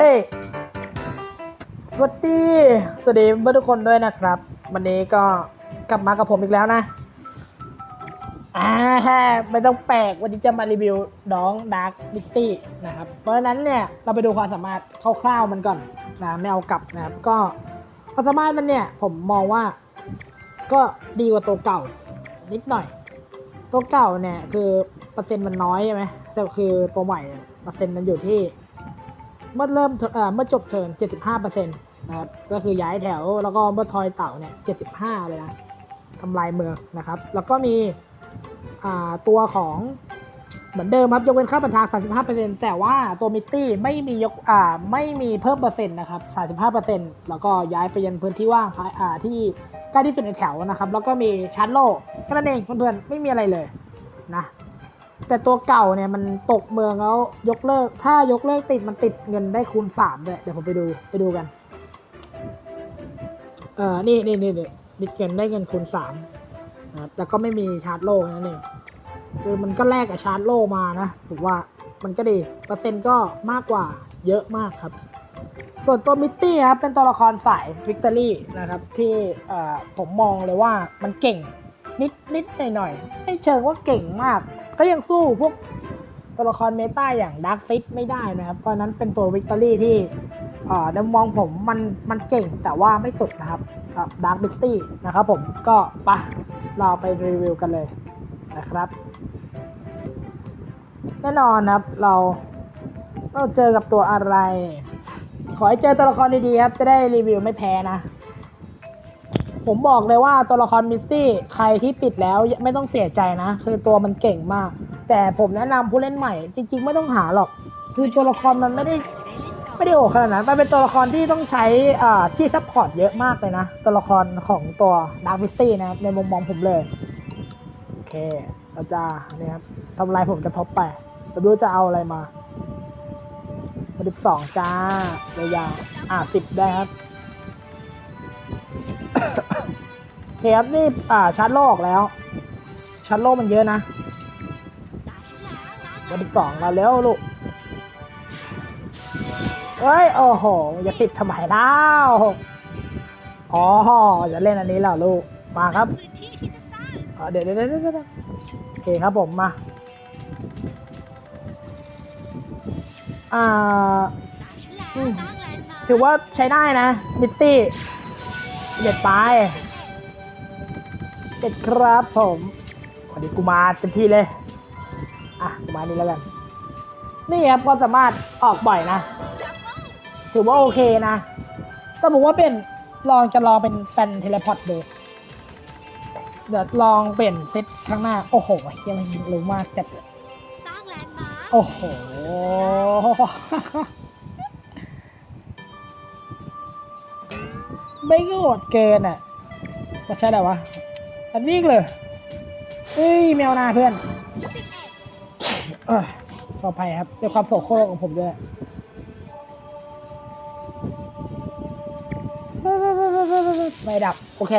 เอ้ยสวัสดี สวัสดีเพื่อนทุกคนด้วยนะครับ วันนี้ก็กลับมากับผมอีกแล้วนะอ่าไม่ต้องแปลกวันนี้จะมารีวิวน้องดาร์ m มิสตี้นะครับ เพราะฉะนั้นเนี่ยเราไปดูความสามารถคร่าวๆมันก่อนนะไม่เอากลับนะครับ ก็ความสามารถมันเนี่ยผมมองว่าก็ดีกว่าตัวเก่านิดหน่อย ตัวเก่าเนี่ยคือเปอร์เซ็นต์มันน้อยใช่ไหมแต่คือตัวใหม่เปอร์เซ็นต์มันอยู่ที่ เมื่อเริ่มเอ่อเมื่อจบเทิร์น75%นะครับก็คือย้ายแถวแล้วก็เมื่อทอยเต่าเนี่ย75 เลยนะทำลายเมืองนะครับ แล้วก็มีอ่าตัวของเหมือนเดิมครับยกเว้นค่าบัญชา35%แต่ว่าตัวมิตตี้ไม่มียกอ่าไม่มีเพิ่มเปอร์เซ็นต์นะครับ35%แล้วก็ย้ายไปยังพื้นที่ว่างอ่าที่ใกล้ที่สุดในแถวนะครับ แล้วก็มีชาร์โลแค่นั้นเองเพื่อนๆไม่มีอะไรเลยนะ แต่ตัวเก่าเนี่ยมันตกเมืองแล้วยกเลิก ถ้ายกเลิกติดมันติดเงินได้คูณสามด้วยเดี๋ยวผมไปดูไปดูกัน เออนี่นี่นี่นี่ติดเงินได้เงินคูณสามนะครับแล้วก็ไม่มีชาร์จโล่นั่นเองคือมันก็แลกกับชาร์จโล่มานะผมว่ามันก็ดีเปอร์เซ็นต์ก็มากกว่าเยอะมากครับ ส่วนตัวมิตตี้ครับเป็นตัวละครสายวิกตอรี่นะครับ ที่ผมมองเลยว่ามันเก่งนิดนิดหน่อยหน่อยไม่เชิงว่าเก่งมาก ก็ยังสู้พวกตัวละครเมตาอย่างดาร์ s ซิ d ไม่ได้นะครับ เพราะนั้นเป็นตัววิกตอรี่ที่เอ่อในมุมองผมมันมันเก่งแต่ว่าไม่สุดนะครับดาร์ b บิสตี้นะครับผมก็ไปะเราไปรีวิวกันเลยนะครับ แน่นอนครับเราเราเจอกับตัวอะไร ขอให้เจอตัวละครดีๆครับ จะได้รีวิวไม่แพ้นะ ผมบอกเลยว่าตัวละครมิสตี้ใครที่ปิดแล้วไม่ต้องเสียใจนะ คือตัวมันเก่งมาก แต่ผมแนะนำผู้เล่นใหม่ จริง ๆ ไม่ต้องหาหรอก คือตัวละครมันไม่ได้ไม่ได้โหดขนาดนั้นมันเป็นตัวละครที่ต้องใช้อ่าที่ซัพพอร์ตเยอะมากเลยนะ ตัวละครของตัวดาร์มิสตี้นะในมุมมองผมเลยโอเคเราจะเนี่ยครับทำลายผมกระทบไปเราดูจะเอาอะไรมาสิบสองจ้ายาวๆอ่าสิบได้ครับ เคครับนี่อ่าชาร์จโลออกแล้วชาร์จโลมันเยอะนะวันที่สองเราแล้วลูกเฮ้ยโอ้โหอย่าติดทำไมเล่าอ๋อจะเล่นอันนี้แล้วลูกมาครับเดี๋ยวเดี๋ยวเดี๋ยวโอเคครับผมมาอ่าถือว่าใช้ได้นะมิตตี้เด็ดไป เด็ดครับผมวันนี้กูมาเต็มที่เลย อะกูมานี่แล้วกัน นี่ครับก็สามารถออกบ่อยนะ ถือว่าโอเคนะ แต่ผมว่าเป็นลองจะลองเป็นเป็นเทเลพอร์ตดู เดี๋ยวลองเปลี่ยนเซตข้างหน้า โอ้โหยังเร็วมากจัดเลยสร้างแลนด์มาร์คโอ้โหไม่โหดเกินอะไม่ใช่แต่วะันวิ่งเลยเฮ้ยแมวนาเพื่อนขออภัยครับด้วยความโศกโครกของผมด้วยไม่ดับ โอเค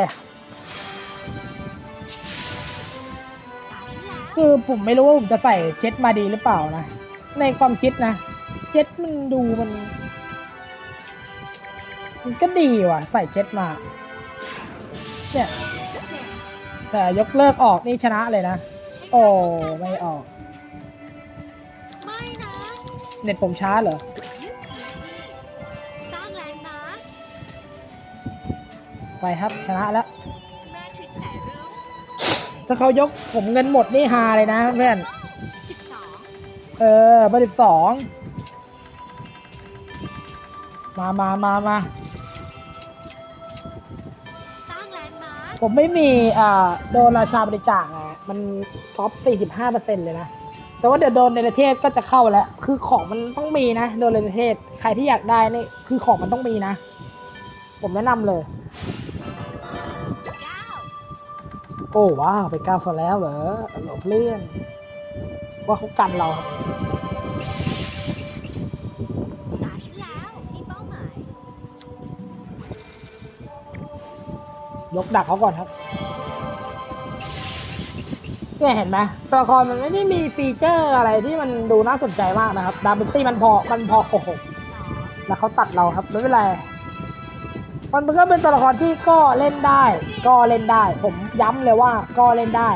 คือผมไม่รู้ว่าผมจะใส่เจ็ตมาดีหรือเปล่านะ ในความคิดนะ เจ็ตมันดูมัน มันก็ดีว่ะ ใส่เจ็ตมา เนี่ยเจ็ด แต่ยกเลิกออกนี่ชนะเลยนะ โอ้ไม่ออก ไม่นะเน็ตผมช้าเหรอ สร้างแลนด์มาร์คไปครับชนะแล้วมาถึงแสนรู้ถ้าเขายกผมเงินหมดนี่ฮาเลยนะเพื่อน สิบสองเออเบอร์สิบสอง มามามามา ผมไม่มีอ่าโดนราชาบริจาคอะมันท็อป45%เลยนะ แต่ว่าเดี๋ยวโดนในประเทศก็จะเข้าแล้ว คือของมันต้องมีนะ โดนในประเทศ ใครที่อยากได้นี่คือของมันต้องมีนะ ผมแนะนำเลย โอ้ว้าว ไปก้าวซะแล้วเหรอหลบเลี่ยนว่าเขากันเราครับ ยกดักเขาก่อนครับเนี่ยเห็นไหมตัวละครมันไม่ได้มีฟีเจอร์อะไรที่มันดูน่าสนใจมากนะครับ ดาบิตี้มันพอมันพอโอ้โหแล้วเขาตัดเราครับไม่เป็นไรมันก็เป็นตัวละครที่ก็เล่นได้ ก็เล่นได้ ผมย้ำเลยว่าก็เล่นได้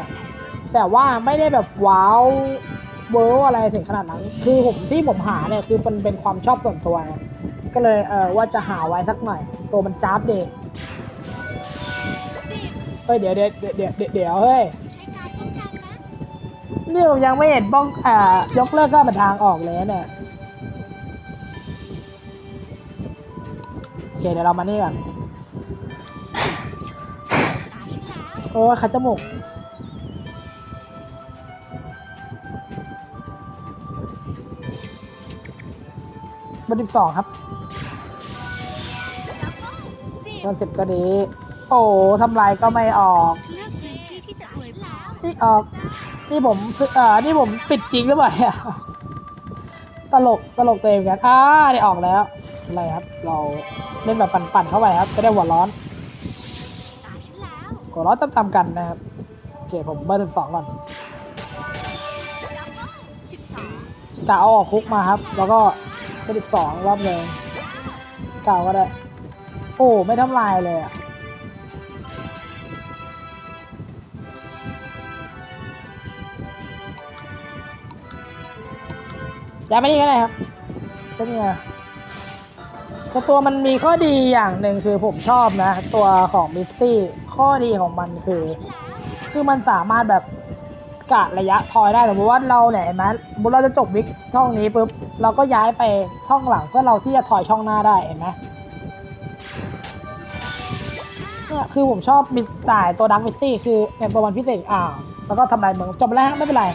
แต่ว่าไม่ได้แบบว้าวเวอร์อะไรถึงขนาดนั้น คือผมที่ผมหาเนี่ยคือมันเป็นความชอบส่วนตัว ก็เลยเออว่าจะหาไว้สักหน่อย ตัวมันจ้าบเด เฮ้ยเดี๋ยวเดี๋ยวเดี๋ยวเดี๋ยวเดี๋ยวเดี๋ยวเฮ้ยใช้การป้องกันนะนี่ผมยังไม่เห็นบ้องอ่ายกเลิกก็เป็นทางออกเลยนะเนี่ยโอเคเดี๋ยวเรามานี่ก่อนตาฉันแล้วโอ้ยขัดจมูกเบอร์สิบสองครับดับเบิ้ลสิบเบอร์สิบก็ดี โอ้ทำลายก็ไม่ออกเลือกพื้นที่ที่จะอวยพรนี่ออกนี่ผมซื้อเอ่อนี่ผมปิดจริงหรือเปล่าเนี่ยตลกตลกตัวเองกันอ่าได้ออกแล้วอะไรครับ เราเล่นแบบปั่นๆเข้าไปครับจะได้หัวร้อนตาฉันแล้วหัวร้อนตามๆกันนะครับโอเคผมเบอร์สิบสองก่อนดับเบิ้ลสิบสองกะเอาออกคุกมาครับ แล้วก็เบอร์สิบสองรอบเลยเก่าก็ได้ โอ้ไม่ทำลายเลยอะ ย้ายไปนี่ก็ได้ครับก็นี่ไงแต่ตัวมันมีข้อดีอย่างหนึ่งคือผมชอบนะ ตัวของมิสตี้ข้อดีของมันคือ คือมันสามารถแบบกะระยะทอยได้สมมติว่าเราเนี่ยเห็นไหมสมมติเราจะจบวิกช่องนี้ปุ๊บเราก็ย้ายไปช่องหลังเพื่อเราที่จะถอยช่องหน้าได้เห็นไหมเนี่ยคือผมชอบมิสตล์ตัวดังมิสตี้คือเป็นตัวมันพิเศษอ่าแล้วก็ทำลายเมืองจบแล้วฮะไม่เป็นไร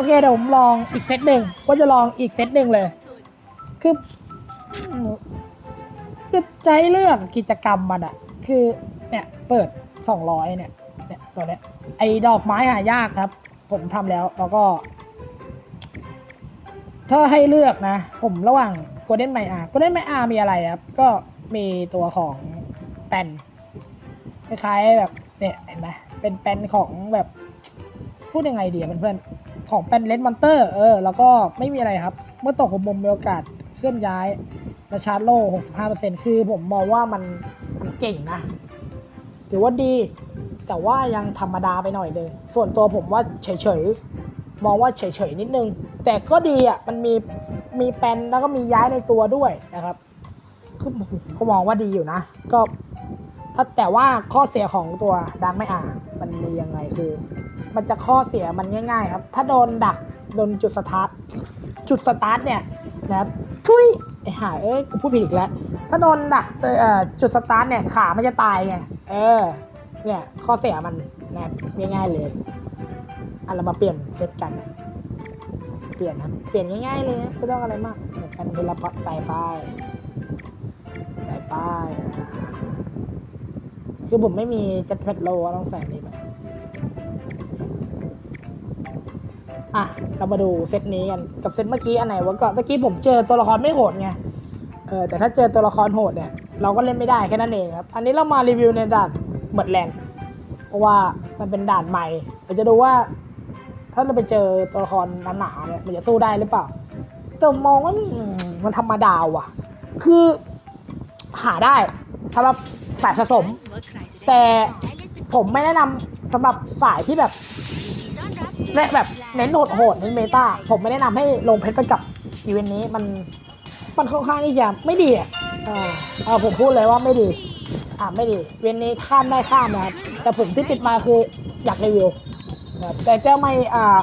อเคเดี๋ยวผมลองอีกเซตหนึ่งก็จะลองอีกเซตหนึ่งเลย คือคือใจเลือกกิจกรรมมันอะคือเนี่ยเปิดสองร้อยเนี่ยเนี่ยตัวเนี้ยไอดอกไม้หายากครับ ผมทำแล้วแล้วก็ถ้าให้เลือกนะ ผมระหว่าง Golden My R Golden My R มีอะไรครับ ก็มีตัวของแปนคล้ายๆแบบเนี่ยเห็นไหมเป็นแปนของแบบพูดยังไงดีเพื่อนๆ ของแปนเลนมอนเตอร์เออแล้วก็ไม่มีอะไรครับ เมื่อตกของมุมมีโอกาสเคลื่อนย้ายและชาร์จโล่65%คือผมมองว่ามันมันเก่งนะถือว่าดี แต่ว่ายังธรรมดาไปหน่อยนึงส่วนตัวผมว่าเฉยๆ มองว่าเฉยๆ นิดนึง แต่ก็ดีอะ มันมีมีแปนแล้วก็มีย้ายในตัวด้วยนะครับคือผมก็มองว่าดีอยู่นะ ก็ถ้าแต่ว่าข้อเสียของตัวดังไม่อ่ามันมียังไงคือ มันจะข้อเสียมันง่าย ๆ ครับ ถ้าโดนดักโดนจุดสตาร์ทจุดสตาร์ทเนี่ยนะครับทุยไอ้ห่าเอ้ยกูพูดผิดอีกแล้ว ถ้าโดนดักเอ่อจุดสตาร์ทเนี่ยขามันจะตายไงเออเนี่ยข้อเสียมันนะครับง่ายๆเลยอันเรามาเปลี่ยนเซตกัน เปลี่ยนครับเปลี่ยนง่ายๆเลยไม่ต้องอะไรมากเหมือนกันเวลาใส่ป้ายใส่ป้ายคือผมไม่มีจัดแพดโลต้องใส่นี่ไป อะเรามาดูเซตนี้กันกับเซตเมื่อกี้อันไหนวะก็เมื่อกี้ผมเจอตัวละครไม่โหดไงเออแต่ถ้าเจอตัวละครโหดเนี่ยเราก็เล่นไม่ได้แค่นั้นเองครับ อันนี้เรามารีวิวในด่านเหมือนแลนด์เพราะว่ามันเป็นด่านใหม่เราจะดูว่า ถ้าเราไปเจอตัวละครหนาๆเนี่ยมันจะสู้ได้หรือเปล่า แต่มองว่ามันธรรมดาว่ะ คือหาได้สำหรับสายสะสม แต่ผมไม่แนะนำสำหรับสายที่แบบ ยินดีต้อนและแบบเน้นโหดๆเน้นเมตาผมไม่แนะนำให้ลงเพชรไปกับอีเวนต์นี้มันมันค่อนข้างที่จะไม่ดีอะอ่าเออผมพูดเลยว่าไม่ดี อ่าไม่ดี เวนนี้ข้ามได้ข้ามนะครับแต่ผมที่ติดมาคืออยากรีวิวแต่เจ้าไม่อ่า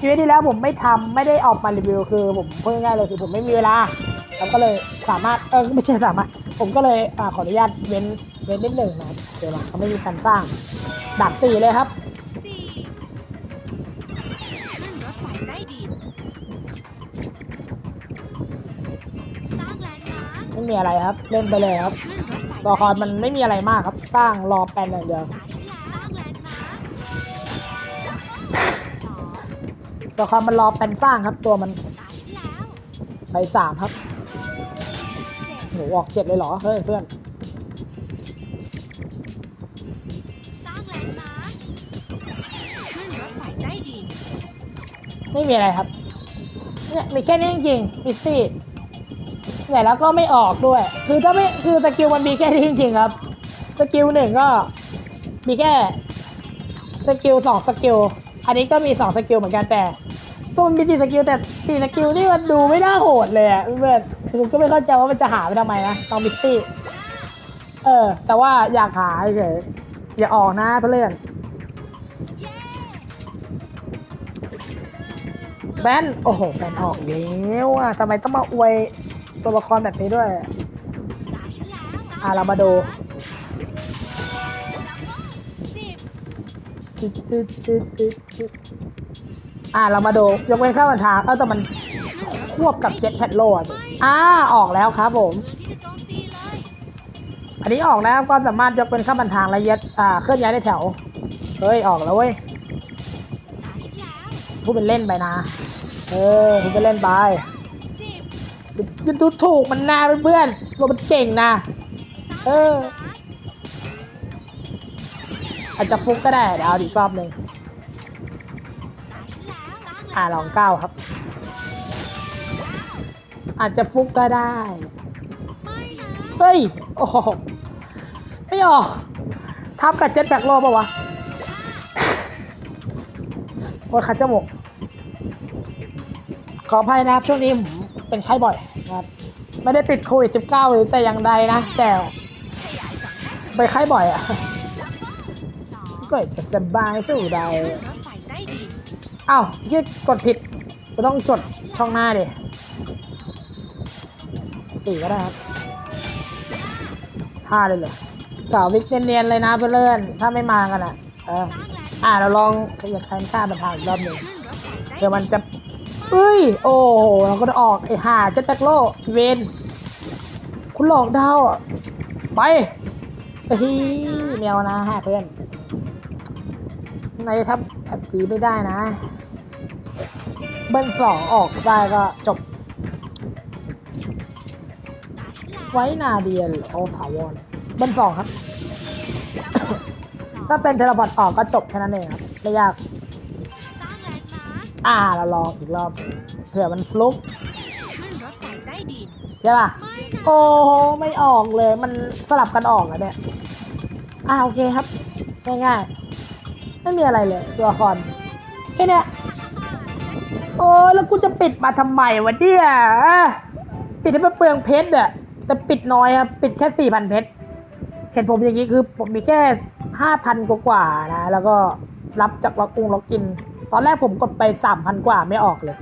ชีวิตที่แล้วผมไม่ทำไม่ได้ออกมารีวิว คือผมพูดง่ายๆเลยคือผมไม่มีเวลาแล้วก็เลยสามารถเออไม่ใช่สามารถ ผมก็เลยอ่าขออนุญาตเว้นเว้นนิดหนึ่งนะเดี๋ยวมาเขาไม่มีการสร้างด่านสี่เลยครับ ถไฟใต้ดินสร้างแลนด์มาร์คไม่มีอะไรครับ เล่นไปเลยครับขึ้นรถไฟตัวละครมันไม่มีอะไรมากครับ สร้างรอแปลนอย่างเดียวตาฉันแล้วสร้างแลนด์มาร์คสองตัวละครมันรอแปลนสร้างครับ ตัวมันตาฉันแล้วไปสามครับเจ็ดหนูออกเจ็ดเลยเหรอเฮ้ยเพื่อน ไม่มีอะไรครับเนี่ยมีแค่นี้จริงๆมิสซี่เนี่ยแล้วก็ไม่ออกด้วย คือถ้าไม่คือสกิลมันมีแค่นี้จริงๆครับสกิลหนึ่งก็มีแค่สกิลสองสกิลอันนี้ก็มีสองสกิลเหมือนกันแต่ตัวมันมีสี่สกิลแต่สี่สกิลนี่มันดูไม่น่าโหดเลยอะเพื่อนผมก็ไม่เข้าใจว่ามันจะหาไปทำไมนะตองมิตตี้เออ แต่ว่าอยากหาเฉยอย่าออกนะเพื่อน แบนโอ้โหแบนออกแล้วอะทำไมต้องมาอวยตัวละครแบบนี้ด้วยตาฉันแล้วอะเรามาดูสิบตึ๊ดตึ๊ดตึ๊ดตึ๊ดตึ๊ดอะเรามาดูยกเว้นข้าวันทางเออแต่มันควบกับเจ็ตแพดโลอ่อ่าออกแล้วครับผมอันนี้ออกแล้วก็สามารถยกเป็นข้ามบันทางและยัดอ่าเคลื่อนย้ายได้แถว เฮ้ย ออกแล้วเว้ย พูดเป็นเล่นไปนะ เออพูดเป็นเล่นไปสิบอยันดูถูกมันนาเพื่อนๆตัวมันเก่งนะ เออ อาจจะฟุกก็ได้เดี๋ยวเอาอีกรอบหนึ่งตาฉันแล้วสร้างอ่าลองเก้าครับ อาจจะฟุกก็ได้ไเฮ้ย โอ้โหไม่ออกทับกับเจ็ตแบกโลป่าวะ โอ้ยขัดจมูก ขออภัยนะครับช่วงนี้ผมเป็นไข้บ่อยนะครับ ไม่ได้ติดโควิด19หรือแต่อย่างใดนะ แต่ไปไข้บ่อยอะก็จะสบายสู้ได้รถไฟใต้ดินอ้าวยี่กดผิดก็ต้องกดช่องหน้าดิสี่ก็ได้ครับห้าเลยเหรอก่าวิกเนียนๆเลยนะเพื่อนๆถ้าไม่มากันอะ เออ อ่าเราลองขยับแคนข้ามมาทาอีกรอบหนึ่งเดี๋ยวมันจะเอ้ย โอ้โหเราก็จะออกไอ้ห่าเจ็ตแบ็กโลเวนคุณหลอกดาวอะ ไปเฮ้ยแมวนะฮะเพื่อนในทับแบบตีไม่ได้นะ เบิ้ลสองออกได้ก็จบ ไว้นาเดียหรือโอถาวรเบิ้ลสองครับ ถ้าเป็นเทเลพอร์ตออกก็จบแค่นั้นเองครับไม่ยาก สร้างแลนด์มาร์คอ่าเราลองอีกรอบเผื่อมันฟลุกขึ้นรถไฟใต้ดินใช่ป่ะ ไม่นะโอ้โหไม่ออกเลยมันสลับกันออกอะเนี่ยอ่าโอเคครับ ง่ายๆ ไม่มีอะไรเลย ตัวละครแค่เนี้ยโอ้ยแล้วกูจะปิดมาทำไมวะเนี่ยอะปิดให้มันเปลืองเพชรอะแต่ปิดน้อยครับ ปิดแค่สี่พันเพชรเห็นผมอย่างนี้คือผมมีแค่ ห้าพันกว่าๆนะ แล้วก็รับจากล็อกอุงล็อกอิน ตอนแรกผมกดไปสามพันกว่าไม่ออกเลย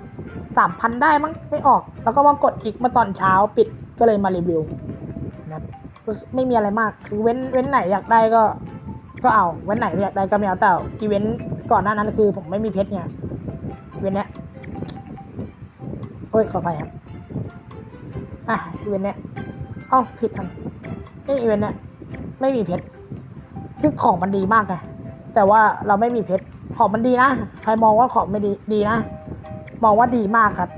สามพันได้มั้งไม่ออก แล้วก็มากดอีกเมื่อตอนเช้าปิดก็เลยมารีวิวนะไม่มีอะไรมากคือเว้นเว้นไหนอยากได้ก็ ก็เอาเว้นไหนอยากได้ก็ไม่เอาแต่อีเว้นก่อนหน้านั้นคือ ผมไม่มีเพชรไงอีเว้นเนี้ยโอ้ยขออภัยครับอะอีเวนต์เนี้ยเอ้าผิดทันนี่อีเวนต์เนี้ยไม่มีเพชร คือของมันดีมากไงแต่ว่าเราไม่มีเพชรของมันดีนะใครมองว่าของไม่ดีดีนะ มองว่าดีมากครับ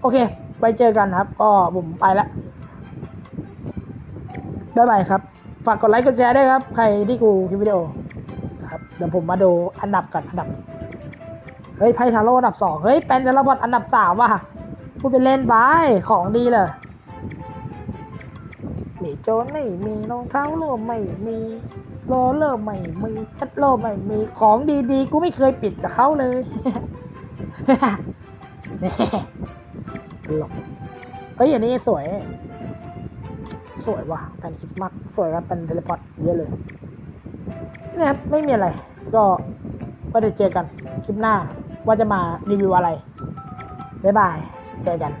โอเคไว้เจอกันครับ ก็ผมไปละบ๊ายบายครับ ฝากกดไลค์กดแชร์ด้วยครับ ใครที่กูคลิปวิดีโอครับเดี๋ยวผมมาดูอันดับก่อนอันดับเฮ้ยไพ่ทาโร่อันดับสองเฮ้ยเป็นเดลบอดอันดับสามว่ะพูดเป็นเล่นไปของดีเลย โจนไม่มีรองเท้าโลไม่มีโรลเลอไม่มีชัดโลไม่มีของดีๆ กูไม่เคยปิดกับเขาเลยตลอกเฮ้ยอันนี้สวย สวยว่ะแผ่นคริสต์มาสสวยครับเป็นเทเลพอร์ตเยอะเลยเนี่ยครับไม่มีอะไร ก็ก็จะเจอกันคลิปหน้าว่าจะมารีวิวอะไร บ๊ายบาย เจอกัน